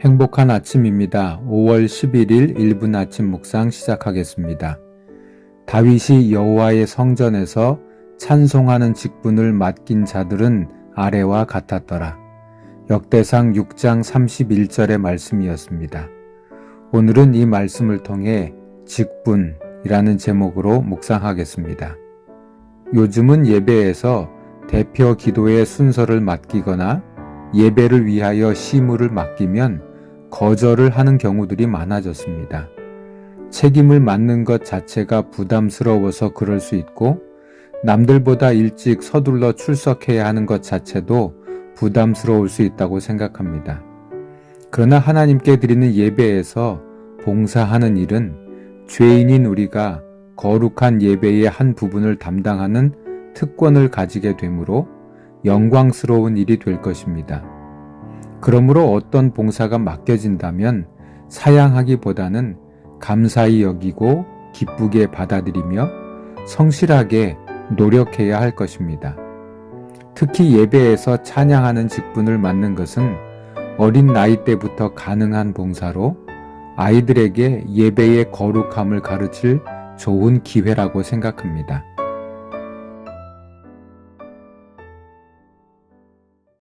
행복한 아침입니다. 5월 11일 1분 아침 묵상 시작하겠습니다. 다윗이 여호와의 성전에서 찬송하는 직분을 맡긴 자들은 아래와 같았더라. 역대상 6장 31절의 말씀이었습니다. 오늘은 이 말씀을 통해 직분이라는 제목으로 묵상하겠습니다. 요즘은 예배에서 대표 기도의 순서를 맡기거나 예배를 위하여 시무를 맡기면 거절을 하는 경우들이 많아졌습니다. 책임을 맡는 것 자체가 부담스러워서 그럴 수 있고 남들보다 일찍 서둘러 출석해야 하는 것 자체도 부담스러울 수 있다고 생각합니다. 그러나 하나님께 드리는 예배에서 봉사하는 일은 죄인인 우리가 거룩한 예배의 한 부분을 담당하는 특권을 가지게 되므로 영광스러운 일이 될 것입니다. 그러므로 어떤 봉사가 맡겨진다면 사양하기보다는 감사히 여기고 기쁘게 받아들이며 성실하게 노력해야 할 것입니다. 특히 예배에서 찬양하는 직분을 맡는 것은 어린 나이 때부터 가능한 봉사로 아이들에게 예배의 거룩함을 가르칠 좋은 기회라고 생각합니다.